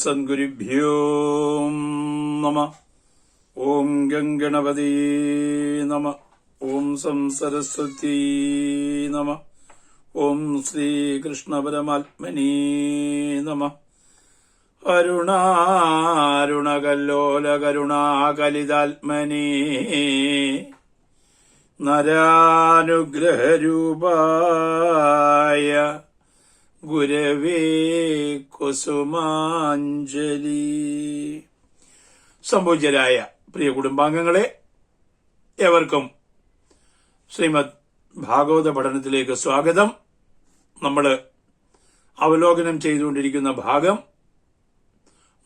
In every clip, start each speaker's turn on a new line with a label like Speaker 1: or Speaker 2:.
Speaker 1: സദ്ഗുരുഭ്യോ നമ. ഓം ഗംഗണപതി നമ. ഓം സം സരസ്വതി നമ. ഓം ശ്രീകൃഷ്ണപരമാത്മനി നമ. അരുണാരുണകല്ലോലകരുണാകലിതാത്മനി. നരാനുഗ്രഹരൂപായ ഗുരവേ കുസുമാഞ്ജലി. സംഭവിച്ചരായ പ്രിയ കുടുംബാംഗങ്ങളെ ഏവർക്കും ശ്രീമദ് ഭാഗവത പഠനത്തിലേക്ക് സ്വാഗതം. നമ്മൾ അവലോകനം ചെയ്തുകൊണ്ടിരിക്കുന്ന ഭാഗം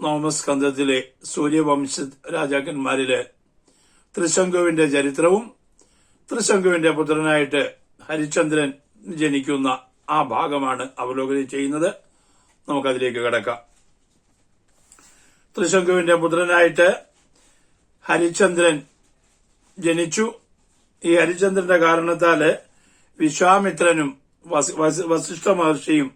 Speaker 1: നോമസ്കന്ധത്തിലെ സൂര്യവംശ രാജാക്കന്മാരിലെ ത്രിശങ്കുവിന്റെ ചരിത്രവും ത്രിശങ്കുവിന്റെ പുത്രനായിട്ട് ഹരിചന്ദ്രൻ ജനിക്കുന്ന ആ ഭാഗമാണ് അവലോകനം ചെയ്യുന്നത്. നമുക്കതിലേക്ക് കിടക്കാം. ത്രിശങ്കുവിന്റെ പുത്രനായിട്ട് ഹരിചന്ദ്രൻ ജനിച്ചു. ഈ ഹരിചന്ദ്രന്റെ കാരണത്താൽ വിശ്വാമിത്രനും വസി- വസി- വസിഷ്ഠ മഹർഷിയും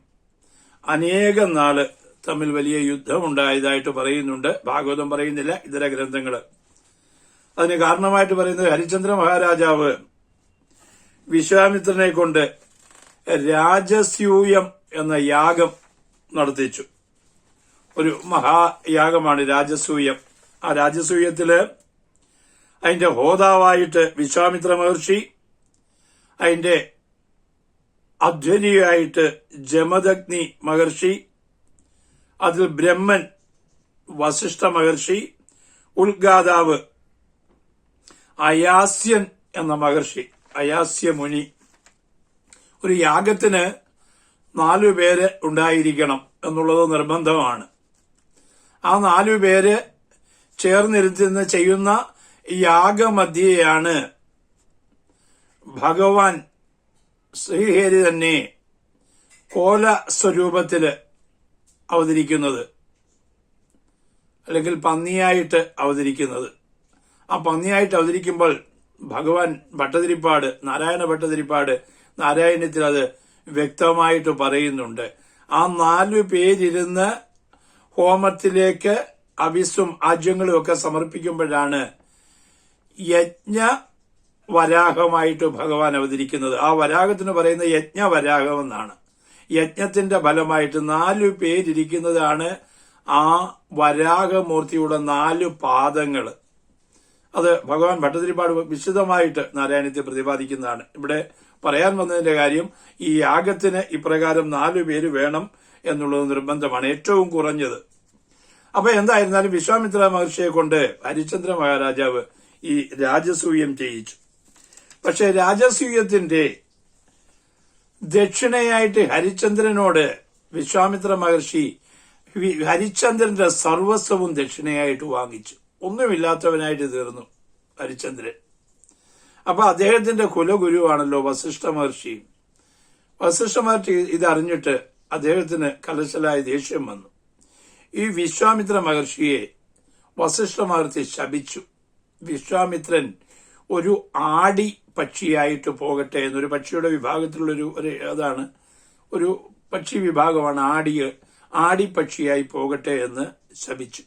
Speaker 1: അനേകം നാൾ തമ്മിൽ വലിയ യുദ്ധമുണ്ടായതായിട്ട് പറയുന്നുണ്ട്. ഭാഗവതം പറയുന്നില്ല ഇതര ഗ്രന്ഥങ്ങൾ അതിന് കാരണമായിട്ട് പറയുന്നത് ഹരിചന്ദ്ര മഹാരാജാവ് വിശ്വാമിത്രനെ കൊണ്ട് രാജസ്യൂയം എന്ന യാഗം നടത്തിച്ചു. ഒരു മഹായാഗമാണ് രാജസൂയം ആ രാജസൂയത്തിൽ അതിന്റെ ഹോതാവായിട്ട് വിശ്വാമിത്ര മഹർഷി അതിന്റെ അധ്വനിയായിട്ട് ജമദഗ്നി മഹർഷി അതിൽ ബ്രഹ്മൻ വസിഷ്ഠ മഹർഷി ഉൽഗാതാവ് അയാസ്യൻ എന്ന മഹർഷി അയാസ്യ മുനി ഒരു യാഗത്തിന് നാലു പേര് ഉണ്ടായിരിക്കണം എന്നുള്ളത് നിർബന്ധമാണ്. ആ നാലു പേര് ചേർന്നിരുന്ന് ചെയ്യുന്ന യാഗമധ്യയാണ് ഭഗവാൻ ശ്രീഹരി തന്നെ കോല സ്വരൂപത്തിൽ അവതരിക്കുന്നത് അല്ലെങ്കിൽ പന്നിയായിട്ട് അവതരിക്കുന്നത്. ആ പന്നിയായിട്ട് അവതരിക്കുമ്പോൾ ഭഗവാൻ ഭട്ടതിരിപ്പാട് നാരായണ ഭട്ടതിരിപ്പാട് നാരായണത്തിൽ അത് വ്യക്തമായിട്ട് പറയുന്നുണ്ട്. ആ നാലു പേരിരുന്ന് ഹോമത്തിലേക്ക് അവിസും ആജ്യങ്ങളും ഒക്കെ സമർപ്പിക്കുമ്പോഴാണ് യജ്ഞ വരാഹമായിട്ട് ഭഗവാൻ അവതരിക്കുന്നത്. ആ വരാഹത്തിന് പറയുന്ന യജ്ഞവരാഹം എന്നാണ്. യജ്ഞത്തിന്റെ ഫലമായിട്ട് നാലു പേരിരിക്കുന്നതാണ് ആ വരാഹമൂർത്തിയുടെ നാല് പാദങ്ങൾ. അത് ഭഗവാൻ ഭട്ടതിരിപ്പാട് വിശദമായിട്ട് നാരായണത്തെ പ്രതിപാദിക്കുന്നതാണ്. ഇവിടെ പറയാൻ വന്നതിന്റെ കാര്യം ഈ യാഗത്തിന് ഇപ്രകാരം നാലു പേര് വേണം എന്നുള്ളത് നിർബന്ധമാണ് ഏറ്റവും കുറഞ്ഞത്. അപ്പൊ എന്തായിരുന്നാലും വിശ്വാമിത്ര മഹർഷിയെ കൊണ്ട് ഹരിചന്ദ്ര മഹാരാജാവ് ഈ രാജസൂയം ചെയ്യിച്ചു. പക്ഷെ രാജസൂയത്തിന്റെ ദക്ഷിണയായിട്ട് ഹരിചന്ദ്രനോട് വിശ്വാമിത്ര മഹർഷി ഹരിചന്ദ്രന്റെ സർവസ്വവും ദക്ഷിണയായിട്ട് വാങ്ങിച്ചു. ഒന്നുമില്ലാത്തവനായിട്ട് തീർന്നു ഹരിചന്ദ്രൻ അപ്പൊ അദ്ദേഹത്തിന്റെ കുലഗുരുവാണല്ലോ വസിഷ്ഠ മഹർഷി. വസിഷ്ഠ മഹർഷി ഇതറിഞ്ഞിട്ട് അദ്ദേഹത്തിന് കലശലായ ദേഷ്യം വന്നു. ഈ വിശ്വാമിത്ര മഹർഷിയെ വസിഷ്ഠ മഹർഷി ശപിച്ചു. വിശ്വാമിത്രൻ ഒരു ആടി പക്ഷിയായിട്ട് പോകട്ടെ എന്നൊരു പക്ഷിയുടെ വിഭാഗത്തിലുള്ളൊരു ഒരു അതാണ് ഒരു പക്ഷി വിഭാഗമാണ് ആടി ആടിപ്പക്ഷിയായി പോകട്ടെ എന്ന് ശപിച്ചു.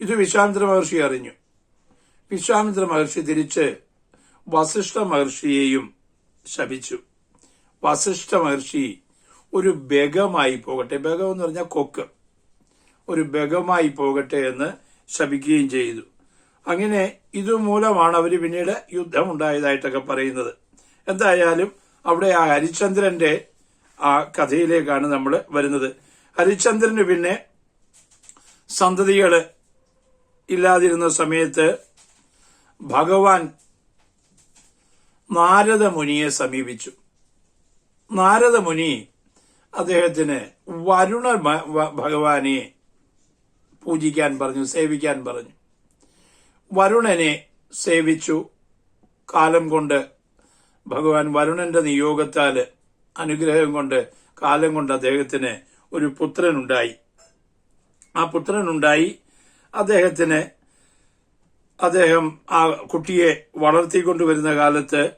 Speaker 1: ഇത് വിശ്വാമിത്ര മഹർഷി അറിഞ്ഞു. വിശ്വാമിത്ര മഹർഷി തിരിച്ച് വസിഷ്ഠ മഹർഷിയെയും ശപിച്ചു. വസിഷ്ഠ മഹർഷി ഒരു ബഗമായി പോകട്ടെ. ബഗം എന്ന് പറഞ്ഞാൽ കൊക്ക്. ഒരു ബഗമായി പോകട്ടെ എന്ന് ശപിക്കുകയും ചെയ്തു. അങ്ങനെ ഇതുമൂലമാണ് അവർ പിന്നീട് യുദ്ധമുണ്ടായതായിട്ടൊക്കെ പറയുന്നത്. എന്തായാലും അവിടെ ആ ഹരിചന്ദ്രന്റെ ആ കഥയിലേക്കാണ് നമ്മൾ വരുന്നത്. ഹരിചന്ദ്രന് പിന്നെ സന്തതികൾ ഇല്ലാതിരുന്ന സമയത്ത് ഭഗവാൻ നാരദ മുനിയെ സമീപിച്ചു. നാരദ മുനി അദ്ദേഹത്തിന് വരുണ ഭഗവാനെ പൂജിക്കാൻ പറഞ്ഞു സേവിക്കാൻ പറഞ്ഞു. വരുണനെ സേവിച്ചു. കാലം കൊണ്ട് ഭഗവാൻ വരുണന്റെ നിയോഗത്താൽ അനുഗ്രഹം കൊണ്ട് കാലം കൊണ്ട് അദ്ദേഹത്തിന് ഒരു പുത്രനുണ്ടായി. ആ പുത്രനുണ്ടായി. അദ്ദേഹത്തിന് അദ്ദേഹം ആ കുട്ടിയെ വളർത്തിക്കൊണ്ടുവരുന്ന കാലത്ത്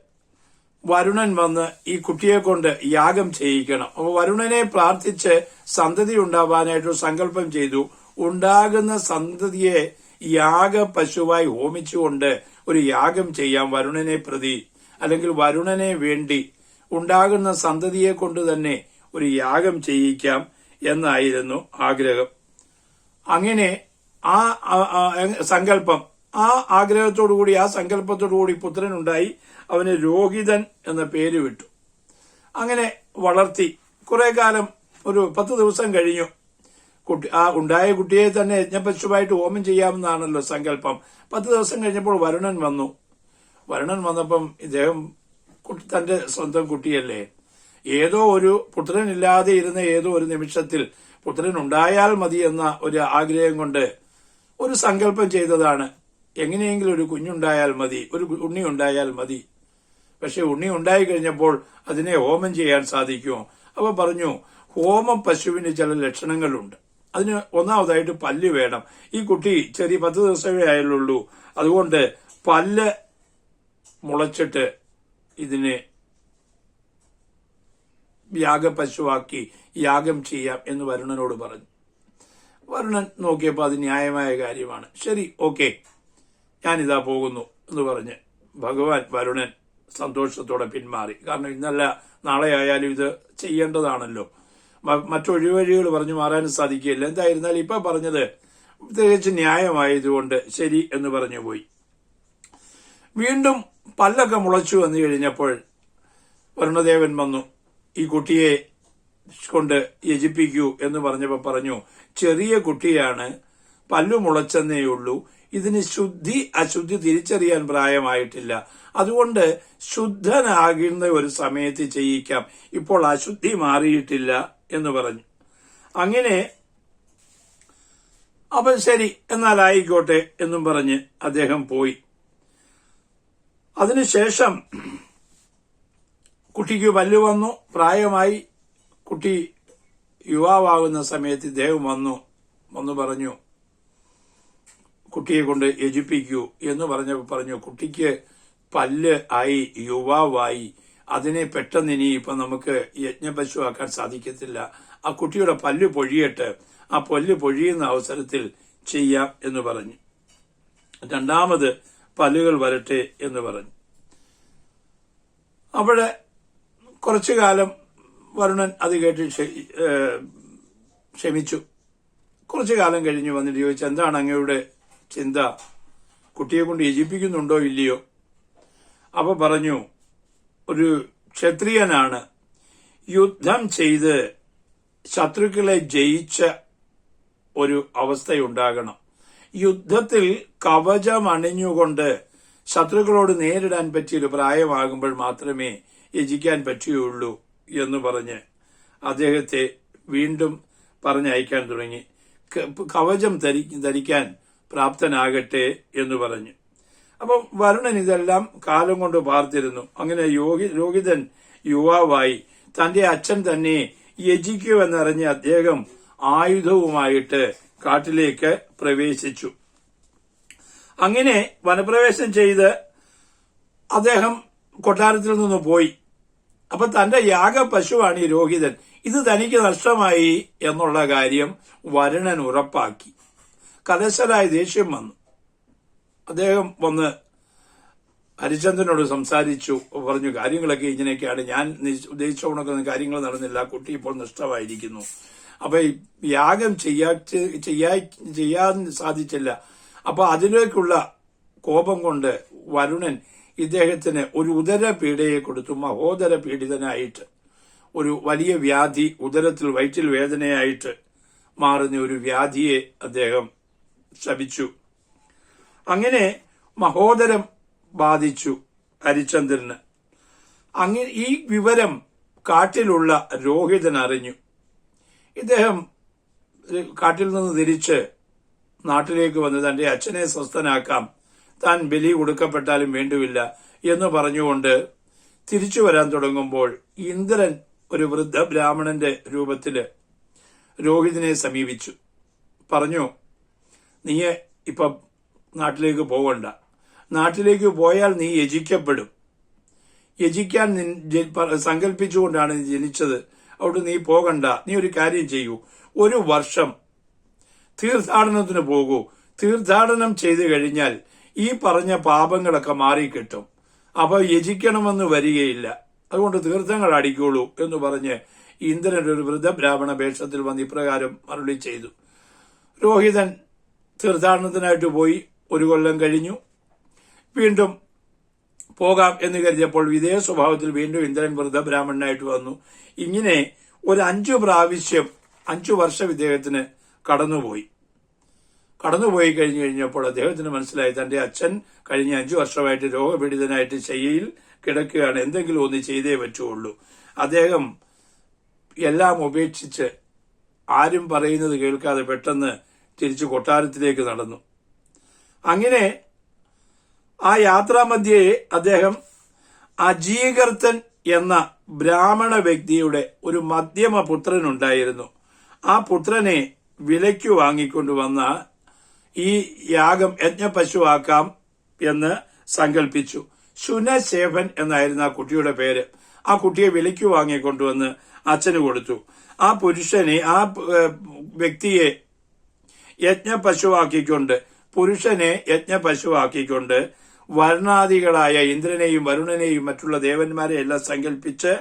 Speaker 1: വരുണൻ വന്ന് ഈ കുട്ടിയെ കൊണ്ട് യാഗം ചെയ്യിക്കണം. അപ്പൊ വരുണനെ പ്രാർത്ഥിച്ച് സന്തതി ഉണ്ടാവാനായിട്ട് സങ്കല്പം ചെയ്തു. ഉണ്ടാകുന്ന സന്തതിയെ യാഗ പശുവായി ഹോമിച്ചുകൊണ്ട് ഒരു യാഗം ചെയ്യാം വരുണനെ പ്രതി അല്ലെങ്കിൽ വരുണനെ വേണ്ടി ഉണ്ടാകുന്ന സന്തതിയെ കൊണ്ട് തന്നെ ഒരു യാഗം ചെയ്യിക്കാം എന്നായിരുന്നു ആഗ്രഹം. അങ്ങനെ ആ സങ്കല്പം ആ ആഗ്രഹത്തോടുകൂടി ആ സങ്കല്പത്തോടുകൂടി പുത്രനുണ്ടായി. അവന് രോഹിതൻ എന്ന പേര് വിട്ടു. അങ്ങനെ വളർത്തി. കുറേ കാലം ഒരു പത്ത് ദിവസം കഴിഞ്ഞു. കുട്ടി ആ ഉണ്ടായ കുട്ടിയെ തന്നെ യജ്ഞപശുവായിട്ട് ഹോമം ചെയ്യാമെന്നാണല്ലോ സങ്കല്പം. പത്ത് ദിവസം കഴിഞ്ഞപ്പോൾ വരുണൻ വന്നു. വരുണൻ വന്നപ്പം ഇദ്ദേഹം തന്റെ സ്വന്തം കുട്ടിയല്ലേ. ഏതോ ഒരു പുത്രനില്ലാതെ ഇരുന്ന ഏതോ ഒരു നിമിഷത്തിൽ പുത്രൻ ഉണ്ടായാൽ മതി എന്ന ഒരു ആഗ്രഹം കൊണ്ട് ഒരു സങ്കല്പം ചെയ്തതാണ്. എങ്ങനെയെങ്കിലും ഒരു കുഞ്ഞുണ്ടായാൽ മതി ഒരു ഉണ്ണി ഉണ്ടായാൽ മതി. പക്ഷെ ഉണ്ണി ഉണ്ടായി കഴിഞ്ഞപ്പോൾ അതിനെ ഹോമം ചെയ്യാൻ സാധിക്കുമോ? അപ്പൊ പറഞ്ഞു ഹോമം പശുവിന് ചില ലക്ഷണങ്ങളുണ്ട്. അതിന് ഒന്നാമതായിട്ട് പല്ല് വേണം. ഈ കുട്ടി ചെറിയ പത്ത് ദിവസമേ ആയുള്ളൂ. അതുകൊണ്ട് പല്ല് മുളച്ചിട്ട് ഇതിനെ യാഗപശുവാക്കി യാഗം ചെയ്യാം എന്ന് വരുണനോട് പറഞ്ഞു. വരുണൻ നോക്കിയപ്പോൾ അത് ന്യായമായ കാര്യമാണ്. ശരി ഓക്കെ. ഞാനിതാ പോകുന്നു എന്ന് പറഞ്ഞ് ഭഗവാൻ വരുണൻ സന്തോഷത്തോടെ പിന്മാറി. കാരണം ഇന്നല്ല നാളെ ആയാലും ഇത് ചെയ്യേണ്ടതാണല്ലോ. മറ്റൊഴിവഴികൾ പറഞ്ഞു മാറാനും സാധിക്കുകയില്ല. എന്തായിരുന്നാലും ഇപ്പൊ പറഞ്ഞത് തികച്ചും ന്യായമായതുകൊണ്ട് ശരി എന്ന് പറഞ്ഞു പോയി. വീണ്ടും പല്ലൊക്കെ മുളച്ചു വന്നു കഴിഞ്ഞപ്പോൾ വരുണദേവൻ വന്നു ഈ കുട്ടിയെ കൊണ്ട് യജിപ്പിക്കൂ എന്ന് പറഞ്ഞപ്പോൾ പറഞ്ഞു ചെറിയ കുട്ടിയാണ് പല്ലു മുളച്ചെന്നേ ഉള്ളൂ ഇതിന് ശുദ്ധി അശുദ്ധി തിരിച്ചറിയാൻ പ്രായമായിട്ടില്ല. അതുകൊണ്ട് ശുദ്ധനാകുന്ന ഒരു സമയത്ത് ചെയ്യിക്കാം. ഇപ്പോൾ അശുദ്ധി മാറിയിട്ടില്ല എന്ന് പറഞ്ഞു. അങ്ങനെ അപ്പൊ ശരി എന്നാൽ ആയിക്കോട്ടെ എന്നും പറഞ്ഞ് അദ്ദേഹം പോയി. അതിനുശേഷം കുട്ടിക്ക് പല്ലു വന്നു. പ്രായമായി കുട്ടി യുവാവാകുന്ന സമയത്ത് ഇദ്ദേഹം വന്നു. വന്നു പറഞ്ഞു. കുട്ടിയെ കൊണ്ട് യജിപ്പിക്കൂ എന്ന് പറഞ്ഞ പറഞ്ഞു കുട്ടിക്ക് പല്ല് ആയി യുവാവായി. അതിനെ പെട്ടെന്ന് ഇനി ഇപ്പൊ നമുക്ക് യജ്ഞപശുവാക്കാൻ സാധിക്കത്തില്ല. ആ കുട്ടിയുടെ പല്ല് പൊഴിയട്ട് ആ പല്ല് പൊഴിയുന്ന അവസരത്തിൽ ചെയ്യാം എന്ന് പറഞ്ഞു. രണ്ടാമത് പല്ലുകൾ വരട്ടെ എന്ന് പറഞ്ഞു. അവിടെ കുറച്ചു കാലം വരുണൻ അത് കേട്ട് ക്ഷമിച്ചു. കുറച്ചു കാലം കഴിഞ്ഞ് വന്നിട്ട് ചോദിച്ചു എന്താണ് അങ്ങയുടെ ചിന്ത. കുട്ടിയെ കൊണ്ട് യജിപ്പിക്കുന്നുണ്ടോ ഇല്ലയോ? അപ്പൊ പറഞ്ഞു ഒരു ക്ഷത്രിയനാണ്. യുദ്ധം ചെയ്ത് ശത്രുക്കളെ ജയിച്ച ഒരു അവസ്ഥയുണ്ടാകണം. യുദ്ധത്തിൽ കവചമണിഞ്ഞുകൊണ്ട് ശത്രുക്കളോട് നേരിടാൻ പറ്റിയൊരു പ്രായമാകുമ്പോൾ മാത്രമേ യജിക്കാൻ പറ്റുകയുള്ളൂ എന്ന് പറഞ്ഞ് അദ്ദേഹത്തെ വീണ്ടും പറഞ്ഞയക്കാൻ തുടങ്ങി. കവചം ധരിക്കാൻ പ്രാപ്തനാകട്ടെ എന്ന് പറഞ്ഞു. അപ്പം വരുണൻ ഇതെല്ലാം കാലം കൊണ്ട് പാർത്തിരുന്നു. അങ്ങനെ യോഗി രോഹിതൻ യുവാവായി തന്റെ അച്ഛൻ തന്നെ യജിക്കുമെന്നറിഞ്ഞ അദ്ദേഹം ആയുധവുമായിട്ട് കാട്ടിലേക്ക് പ്രവേശിച്ചു. അങ്ങനെ വനപ്രവേശം ചെയ്ത് അദ്ദേഹം കൊട്ടാരത്തിൽ നിന്ന് പോയി. അപ്പൊ തന്റെ യാഗ പശുവാണ് ഈ രോഹിതൻ. ഇത് തനിക്ക് നഷ്ടമായി എന്നുള്ള കാര്യം വരുണൻ ഉറപ്പാക്കി. കലശലായ ദേഷ്യം വന്നു. അദ്ദേഹം വന്ന് ഹരിചന്ദ്രനോട് സംസാരിച്ചു പറഞ്ഞു കാര്യങ്ങളൊക്കെ ഇങ്ങനെയൊക്കെയാണ്. ഞാൻ നിശ്ച- ഉദ്ദേശിച്ച കണക്കൊന്നും കാര്യങ്ങൾ നടന്നില്ല. കുട്ടി ഇപ്പോൾ നഷ്ടമായിരിക്കുന്നു അപ്പൊ യാഗം ചെയ്യാ ചെയ്യാൻ സാധിച്ചില്ല. അപ്പൊ അതിലേക്കുള്ള കോപം കൊണ്ട് വരുണൻ ഇദ്ദേഹത്തിന് ഒരു ഉദര പീഡയെ കൊടുത്തു. മഹോദര പീഡിതനായിട്ട് ഒരു വലിയ വ്യാധി ഉദരത്തിൽ വയറ്റിൽ വേദനയായിട്ട് മാറുന്ന ഒരു വ്യാധിയെ അദ്ദേഹം ശപിച്ചു. അങ്ങനെ മഹോദരം ബാധിച്ചു ഹരിചന്ദ്രന്. അങ്ങനെ ഈ വിവരം കാട്ടിലുള്ള രോഹിതൻ അറിഞ്ഞു. ഇദ്ദേഹം കാട്ടിൽ നിന്ന് തിരിച്ച് നാട്ടിലേക്ക് വന്ന് തന്റെ അച്ഛനെ സ്വസ്ഥനാക്കാം. താൻ ബലി കൊടുക്കപ്പെട്ടാലും വേണ്ടുമില്ല എന്ന് പറഞ്ഞുകൊണ്ട് തിരിച്ചു വരാൻ തുടങ്ങുമ്പോൾ ഇന്ദ്രൻ ഒരു വൃദ്ധ ബ്രാഹ്മണന്റെ രൂപത്തിൽ രോഹിതിനെ സമീപിച്ചു. പറഞ്ഞു നീ ഇപ്പൊ നാട്ടിലേക്ക് പോകണ്ട. നാട്ടിലേക്ക് പോയാൽ നീ യജിക്കപ്പെടും. യജിക്കാൻ സങ്കല്പിച്ചുകൊണ്ടാണ് നീ ജനിച്ചത്. അവിടെ നീ പോകണ്ട. നീ ഒരു കാര്യം ചെയ്യൂ. ഒരു വർഷം തീർത്ഥാടനത്തിന് പോകൂ. തീർത്ഥാടനം ചെയ്തു കഴിഞ്ഞാൽ ഈ പറഞ്ഞ പാപങ്ങളൊക്കെ മാറിക്കിട്ടും. അപ്പോൾ യജിക്കണമെന്ന് വരികയില്ല. അതുകൊണ്ട് തീർത്ഥങ്ങൾ അടിക്കോളൂ എന്ന് പറഞ്ഞ് ഇന്ദ്രൻ ഒരു വൃദ്ധബ്രാഹ്മണ വേഷത്തിൽ വന്ന് ഇപ്രകാരം മറുപടി ചെയ്തു. രോഹിതൻ തീർത്ഥാടനത്തിനായിട്ട് പോയി ഒരു കൊല്ലം കഴിഞ്ഞു. വീണ്ടും പോകാം എന്ന് കരുതിയപ്പോൾ ഇതേ സ്വഭാവത്തിൽ വീണ്ടും ഇന്ദ്രൻ വൃദ്ധ ബ്രാഹ്മണനായിട്ട് വന്നു. ഇങ്ങനെ ഒരു അഞ്ചു പ്രാവശ്യം അഞ്ചു വർഷം ഇദ്ദേഹത്തിന് കടന്നുപോയി. കടന്നുപോയി കഴിഞ്ഞു കഴിഞ്ഞപ്പോൾ അദ്ദേഹത്തിന് മനസ്സിലായി തന്റെ അച്ഛൻ കഴിഞ്ഞ അഞ്ചു വർഷമായിട്ട് രോഗപീഡിതനായിട്ട് ശയ്യയിൽ കിടക്കുകയാണ്. എന്തെങ്കിലും ഒന്ന് ചെയ്തേ പറ്റുള്ളൂ. അദ്ദേഹം എല്ലാം ഉപേക്ഷിച്ച് ആരും പറയുന്നത് കേൾക്കാതെ പെട്ടെന്ന് തിരിച്ചു കൊട്ടാരത്തിലേക്ക് നടന്നു. അങ്ങനെ ആ യാത്രാമധ്യേ അദ്ദേഹം അജീകർത്തൻ എന്ന ബ്രാഹ്മണ വ്യക്തിയുടെ ഒരു മധ്യമ പുത്രനുണ്ടായിരുന്നു. ആ പുത്രനെ വിലയ്ക്ക് വാങ്ങിക്കൊണ്ടുവന്ന ഈ യാഗം യജ്ഞപശുവാക്കാം എന്ന് സങ്കല്പിച്ചു ശുനശേഫൻ എന്നായിരുന്നു ആ കുട്ടിയുടെ പേര്. ആ കുട്ടിയെ വിലയ്ക്ക് വാങ്ങിക്കൊണ്ടുവന്ന് അച്ഛന് കൊടുത്തു. ആ പുരുഷനെ ആ വ്യക്തിയെ യജ്ഞപശുവാക്കിക്കൊണ്ട് പുരുഷനെ യജ്ഞപശുവാക്കിക്കൊണ്ട് വർണാദികളായ ഇന്ദ്രനെയും വരുണനെയും മറ്റുള്ള ദേവന്മാരെ എല്ലാം സങ്കല്പിച്ച്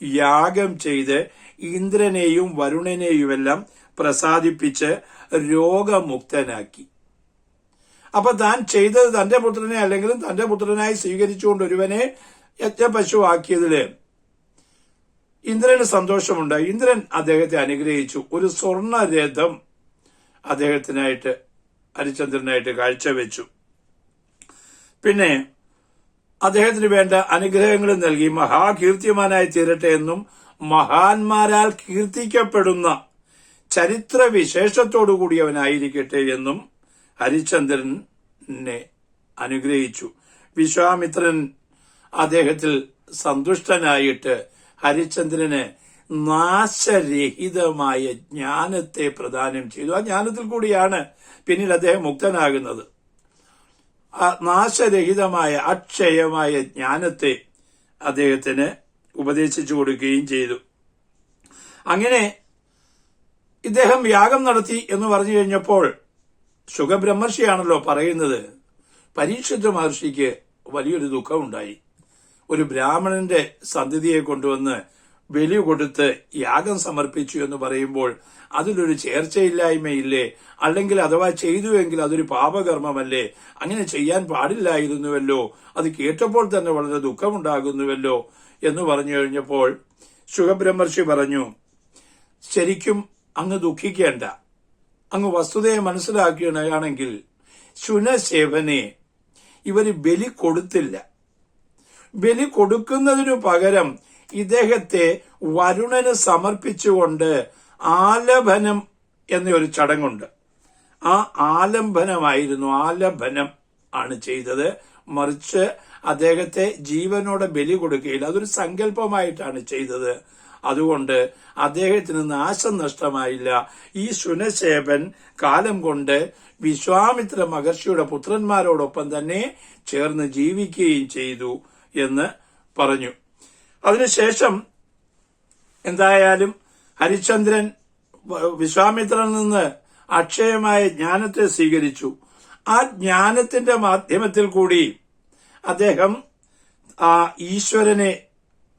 Speaker 1: യാഗം ചെയ്ത് ഇന്ദ്രനെയും വരുണനെയുമെല്ലാം പ്രസാദിപ്പിച്ച് രോഗമുക്തനാക്കി. അപ്പൊ താൻ ചെയ്തത് തന്റെ പുത്രനെ അല്ലെങ്കിലും തന്റെ പുത്രനായി സ്വീകരിച്ചുകൊണ്ട് ഒരുവനെ യജ്ഞപശുവാക്കിയതിൽ ഇന്ദ്രന് സന്തോഷമുണ്ട് ഇന്ദ്രൻ അദ്ദേഹത്തെ അനുഗ്രഹിച്ചു. ഒരു സ്വർണ രഥം അദ്ദേഹത്തിനായിട്ട് ഹരിചന്ദ്രനായിട്ട് കാഴ്ചവെച്ചു. പിന്നെ അദ്ദേഹത്തിന് വേണ്ട അനുഗ്രഹങ്ങൾ നൽകി മഹാകീർത്തിമാനായി തീരട്ടെ എന്നും മഹാന്മാരാൽ കീർത്തിക്കപ്പെടുന്ന ചരിത്ര വിശേഷത്തോടുകൂടിയവനായിരിക്കട്ടെ എന്നും ഹരിചന്ദ്രനെ അനുഗ്രഹിച്ചു. വിശ്വാമിത്രൻ അദ്ദേഹത്തിൽ സന്തുഷ്ടനായിട്ട് ഹരിചന്ദ്രന് നാശരഹിതമായ ജ്ഞാനത്തെ പ്രദാനം ചെയ്തു. ആ ജ്ഞാനത്തിൽ കൂടിയാണ് പിന്നീട് അദ്ദേഹം മുക്തനാകുന്നത്. ആ നാശരഹിതമായ അക്ഷയമായ ജ്ഞാനത്തെ അദ്ദേഹത്തിന് ഉപദേശിച്ചു കൊടുക്കുകയും ചെയ്തു. അങ്ങനെ ഇദ്ദേഹം യാഗം നടത്തി എന്ന് പറഞ്ഞു കഴിഞ്ഞപ്പോൾ സുഖബ്രഹ്മർഷിയാണല്ലോ പറയുന്നത്. പരീക്ഷിത മഹർഷിക്ക് വലിയൊരു ദുഃഖമുണ്ടായി. ഒരു ബ്രാഹ്മണന്റെ സന്തതിയെ കൊണ്ടുവന്ന് ബലി കൊടുത്ത് യാഗം സമർപ്പിച്ചു എന്ന് പറയുമ്പോൾ അതിലൊരു ചേർച്ചയില്ലായ്മയില്ലേ? അല്ലെങ്കിൽ അഥവാ ചെയ്തുവെങ്കിൽ അതൊരു പാപകർമ്മമല്ലേ? അങ്ങനെ ചെയ്യാൻ പാടില്ലായിരുന്നുവല്ലോ. അത് കേട്ടപ്പോൾ തന്നെ വളരെ ദുഃഖമുണ്ടാകുന്നുവല്ലോ എന്ന് പറഞ്ഞു കഴിഞ്ഞപ്പോൾ ശുഖബ്രഹ്മർഷി പറഞ്ഞു ശരിക്കും അങ്ങ് ദുഃഖിക്കേണ്ട. അങ്ങ് വസ്തുതയെ മനസ്സിലാക്കുകയാണെങ്കിൽ ശുനശേവനെ ഇവർ ബലി കൊടുത്തില്ല. ബലി കൊടുക്കുന്നതിനു പകരം ഇദ്ദേഹത്തെ വരുണന് സമർപ്പിച്ചുകൊണ്ട് ആലഭനം എന്നൊരു ചടങ്ങുണ്ട്. ആ ആലംബനമായിരുന്നു ആലംബനം ആണ് ചെയ്തത്. മറിച്ച് അദ്ദേഹത്തെ ജീവനോടെ ബലി കൊടുക്കുകയില്ല. അതൊരു സങ്കല്പമായിട്ടാണ് ചെയ്തത്. അതുകൊണ്ട് അദ്ദേഹത്തിന് നാശം നഷ്ടമായില്ല. ഈ ശുനശേപൻ കാലം കൊണ്ട് വിശ്വാമിത്ര മഹർഷിയുടെ പുത്രന്മാരോടൊപ്പം തന്നെ ചേർന്ന് ജീവിക്കുകയും ചെയ്തു എന്ന് പറഞ്ഞു. അതിനുശേഷം എന്തായാലും ഹരിചന്ദ്രൻ വിശ്വാമിത്രൻ നിന്ന് അക്ഷയമായ ജ്ഞാനത്തെ സ്വീകരിച്ചു. ആ ജ്ഞാനത്തിന്റെ മാധ്യമത്തിൽ കൂടി അദ്ദേഹം ആ ഈശ്വരനെ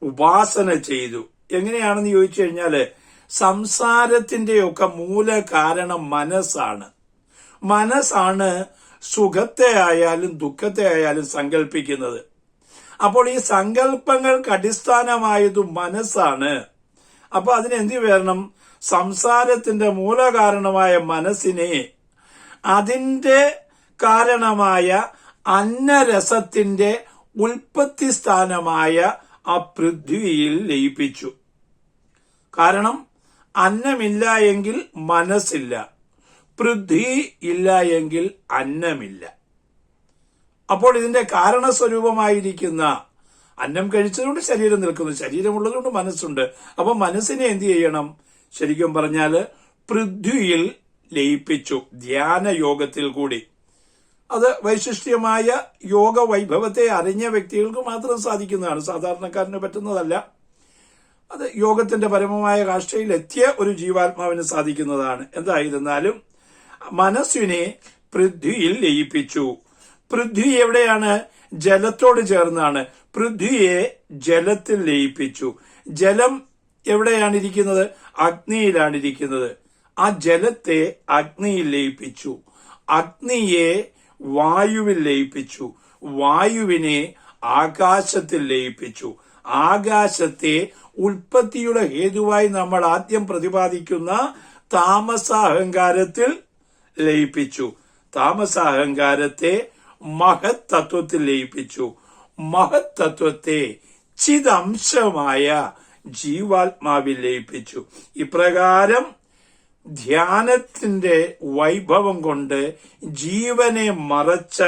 Speaker 1: ഉപാസന ചെയ്തു. എങ്ങനെയാണെന്ന് ചോദിച്ചു കഴിഞ്ഞാൽ സംസാരത്തിന്റെയൊക്കെ മൂല കാരണം മനസ്സാണ്. മനസ്സാണ് സുഖത്തെ ആയാലും ദുഃഖത്തെ ആയാലും സങ്കല്പിക്കുന്നത്. അപ്പോൾ ഈ സങ്കല്പങ്ങൾക്ക് അടിസ്ഥാനമായത് മനസ്സാണ്. അപ്പൊ അതിനെന്ത് വരണം? സംസാരത്തിന്റെ മൂലകാരണമായ മനസ്സിനെ അതിന്റെ കാരണമായ അന്നരസത്തിന്റെ ഉൽപ്പത്തി സ്ഥാനമായ ആ പൃഥ്വിയിൽ ലയിപ്പിച്ചു. കാരണം അന്നമില്ല എങ്കിൽ മനസ്സില്ല. പൃഥ്വി ഇല്ല എങ്കിൽ അന്നമില്ല. അപ്പോൾ ഇതിന്റെ കാരണസ്വരൂപമായിരിക്കുന്ന അന്നം കഴിച്ചതുകൊണ്ട് ശരീരം നിൽക്കുന്നു. ശരീരമുള്ളതുകൊണ്ട് മനസ്സുണ്ട്. അപ്പൊ മനസ്സിനെ എന്ത് ചെയ്യണം? ശരിക്കും പറഞ്ഞാൽ പൃഥ്വിയിൽ ലയിപ്പിച്ചു. ധ്യാന യോഗത്തിൽ കൂടി. അത് വൈശിഷ്ട്യമായ യോഗ വൈഭവത്തെ അറിഞ്ഞ വ്യക്തികൾക്ക് മാത്രം സാധിക്കുന്നതാണ്. സാധാരണക്കാരന് പറ്റുന്നതല്ല. അത് യോഗത്തിന്റെ പരമമായ കാഴ്ചയിൽ എത്തിയ ഒരു ജീവാത്മാവിന് സാധിക്കുന്നതാണ്. എന്തായിരുന്നാലും മനസ്സിനെ പൃഥ്വിയിൽ ലയിപ്പിച്ചു. പൃഥ്വി എവിടെയാണ്? ജലത്തോട് ചേർന്നാണ്. പൃഥ്വിയെ ജലത്തിൽ ലയിപ്പിച്ചു. ജലം എവിടെയാണ് ഇരിക്കുന്നത് അഗ്നിയിലാണ് ഇരിക്കുന്നത് ആ ജലത്തെ അഗ്നിയിൽ ലയിപ്പിച്ചു. അഗ്നിയെ വായുവിൽ ലയിപ്പിച്ചു. വായുവിനെ ആകാശത്തിൽ ലയിപ്പിച്ചു. ആകാശത്തെ ഉൽപ്പത്തിയുടെ ഹേതുവായി നമ്മൾ ആദ്യം പ്രതിപാദിക്കുന്ന താമസാഹങ്കാരത്തിൽ ലയിപ്പിച്ചു. താമസാഹങ്കാരത്തെ മഹത്തത്വത്തിൽ ലയിപ്പിച്ചു. മഹത്തത്വത്തെ ചിതംശമായ ജീവാത്മാവിൽ ലയിപ്പിച്ചു. ഇപ്രകാരം ധ്യാനത്തിന്റെ വൈഭവം കൊണ്ട് ജീവനെ മറച്ച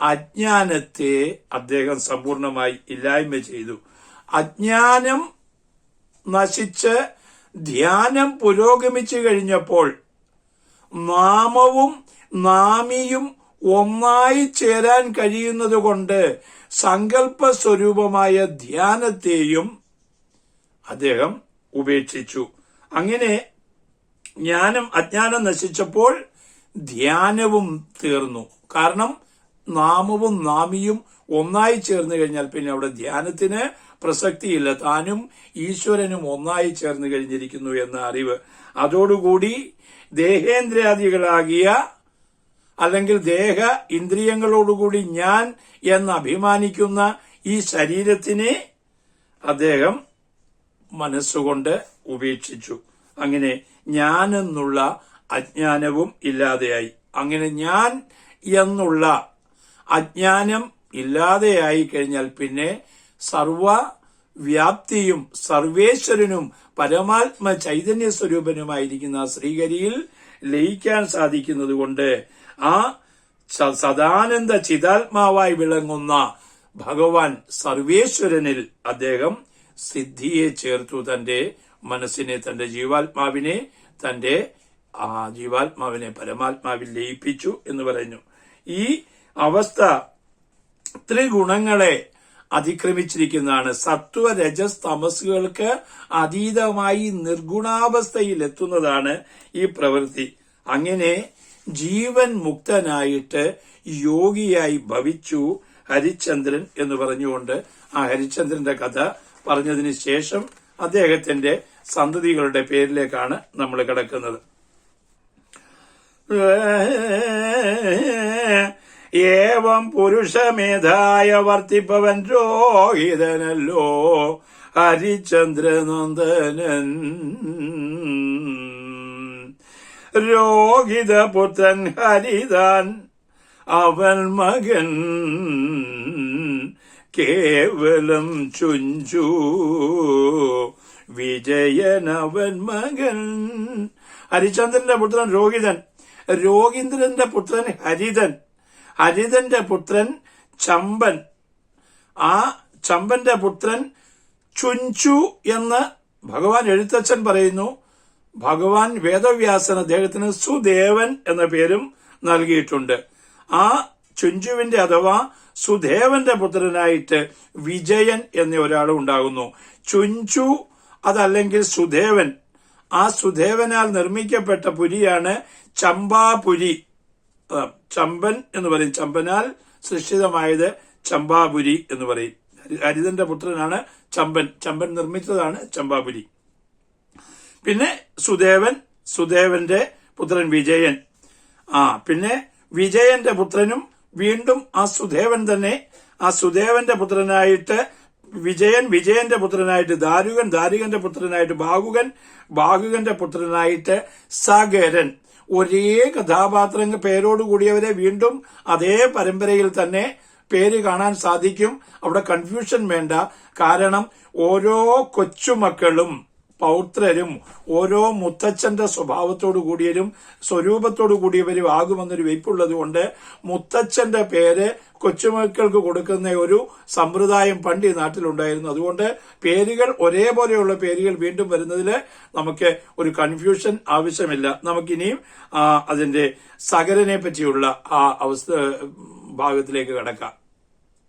Speaker 1: അജ്ഞാനത്തെ അദ്ദേഹം സമ്പൂർണമായി ഇല്ലായ്മ ചെയ്തു. അജ്ഞാനം നശിച്ച് ധ്യാനം പുരോഗമിച്ചു കഴിഞ്ഞപ്പോൾ നാമവും നാമിയും ഒന്നായി ചേരാൻ കഴിയുന്നതുകൊണ്ട് സങ്കല്പ സ്വരൂപമായ ധ്യാനത്തെയും അദ്ദേഹം ഉപേക്ഷിച്ചു. അങ്ങനെ ജ്ഞാനം അജ്ഞാനം നശിച്ചപ്പോൾ ധ്യാനവും തീർന്നു. കാരണം നാമവും നാമിയും ഒന്നായി ചേർന്ന് കഴിഞ്ഞാൽ പിന്നെ അവിടെ ധ്യാനത്തിന് പ്രസക്തിയില്ല. താനും ഈശ്വരനും ഒന്നായി ചേർന്ന് കഴിഞ്ഞിരിക്കുന്നു എന്ന അറിവ്. അതോടുകൂടി ദേഹേന്ദ്രിയാദികളാകിയ അല്ലെങ്കിൽ ദേഹ ഇന്ദ്രിയങ്ങളോടുകൂടി ഞാൻ എന്ന് അഭിമാനിക്കുന്ന ഈ ശരീരത്തിനെ അദ്ദേഹം മനസ്സുകൊണ്ട് ഉപേക്ഷിച്ചു. അങ്ങനെ ഞാൻ എന്നുള്ള അജ്ഞാനവും ഇല്ലാതെയായി. അങ്ങനെ ഞാൻ എന്നുള്ള അജ്ഞാനം ഇല്ലാതെയായി കഴിഞ്ഞാൽ പിന്നെ സർവ വ്യാപ്തിയും സർവേശ്വരനും പരമാത്മ ചൈതന്യ സ്വരൂപനുമായിരിക്കുന്ന ശ്രീകരിയിൽ ലയിക്കാൻ സാധിക്കുന്നത് കൊണ്ട് ആ സദാനന്ദ ചിതാത്മാവായി വിളങ്ങുന്ന ഭഗവാൻ സർവേശ്വരനിൽ അദ്ദേഹം സിദ്ധിയെ ചേർത്തു തന്റെ മനസ്സിനെ തന്റെ ജീവാത്മാവിനെ തന്റെ ആ ജീവാത്മാവിനെ പരമാത്മാവിൽ ലയിപ്പിച്ചു എന്ന് പറഞ്ഞു ഈ അവസ്ഥ ത്രിഗുണങ്ങളെ അതിക്രമിച്ചിരിക്കുന്നതാണ്. സത്വ രജസ് തമസുകൾക്ക് അതീതമായി നിർഗുണാവസ്ഥയിൽ എത്തുന്നതാണ് ഈ പ്രവൃത്തി. അങ്ങനെ ജീവൻ മുക്തനായിട്ട് യോഗിയായി ഭവിച്ചു ഹരിചന്ദ്രൻ എന്ന് പറഞ്ഞുകൊണ്ട് ആ ഹരിചന്ദ്രന്റെ കഥ പറഞ്ഞതിന് ശേഷം അദ്ദേഹത്തിന്റെ സന്തതികളുടെ പേരിലേക്കാണ് നമ്മൾ കിടക്കുന്നത്. ഏവം പുരുഷമേധായ വർത്തിപ്പവൻ രോഹിതനല്ലോ ഹരിചന്ദ്രനന്ദനൻ രോഹിതപുത്രൻ ഹരിതാൻ അവൻ മകൻ കേവലം ചുഞ്ചു വിജയനവൻ മകൻ. ഹരിചന്ദ്രന്റെ പുത്രൻ രോഹിതൻ രോഗീന്ദ്രന്റെ പുത്രൻ ഹരിതൻ ഹരിതന്റെ പുത്രൻ ചമ്പൻ. ആ ചമ്പന്റെ പുത്രൻ ചുഞ്ചു എന്ന് ഭഗവാൻ എഴുത്തച്ഛൻ പറയുന്നു. ഭഗവാൻ വേദവ്യാസൻ അദ്ദേഹത്തിന് സുദേവൻ എന്ന പേരും നൽകിയിട്ടുണ്ട്. ആ ചുഞ്ചുവിന്റെ അഥവാ സുദേവന്റെ പുത്രനായിട്ട് വിജയൻ എന്ന ഒരാളും ഉണ്ടാകുന്നു. ചുഞ്ചു അതല്ലെങ്കിൽ സുദേവൻ. ആ സുദേവനാൽ നിർമ്മിക്കപ്പെട്ട പുരിയാണ് ചമ്പാപുരി. ചമ്പൻ എന്ന് പറയും. ചമ്പനാൽ സൃഷ്ടിതമായത് ചമ്പാപുരി എന്ന് പറയും. ഹരി- ഹരിതന്റെ പുത്രനാണ് ചമ്പൻ. ചമ്പൻ നിർമ്മിച്ചതാണ് ചമ്പാപുരി. പിന്നെ സുദേവൻ സുദേവന്റെ പുത്രൻ വിജയൻ. ആ പിന്നെ വിജയന്റെ പുത്രനും വീണ്ടും ആ സുദേവൻ തന്നെ. ആ സുദേവന്റെ പുത്രനായിട്ട് വിജയൻ വിജയന്റെ പുത്രനായിട്ട് ദാരുകൻ ദാരുകന്റെ പുത്രനായിട്ട് ബാഹുകൻ ബാഹുകന്റെ പുത്രനായിട്ട് സഗരൻ. ഒരേ കഥാപാത്രങ്ങൾ പേരോടുകൂടിയവരെ വീണ്ടും അതേ പരമ്പരയിൽ തന്നെ പേര് കാണാൻ സാധിക്കും. അവിടെ കൺഫ്യൂഷൻ വേണ്ട. കാരണം ഓരോ കൊച്ചുമക്കളും പൗത്രരും ഓരോ മുത്തച്ഛന്റെ സ്വഭാവത്തോടു കൂടിയരും സ്വരൂപത്തോടു കൂടിയവരും ആകുമെന്നൊരു വെയ്പ്പുള്ളത് കൊണ്ട് മുത്തച്ഛന്റെ പേര് കൊച്ചുമക്കൾക്ക് കൊടുക്കുന്ന ഒരു സമ്പ്രദായം പണ്ട് ഈ നാട്ടിലുണ്ടായിരുന്നു. അതുകൊണ്ട് പേരുകൾ ഒരേപോലെയുള്ള പേരുകൾ വീണ്ടും വരുന്നതിൽ നമുക്ക് ഒരു കൺഫ്യൂഷൻ ആവശ്യമില്ല. നമുക്കിനിയും അതിന്റെ സകരനെ പറ്റിയുള്ള ആ അവസ്ഥ ഭാഗത്തിലേക്ക് കടക്കാം.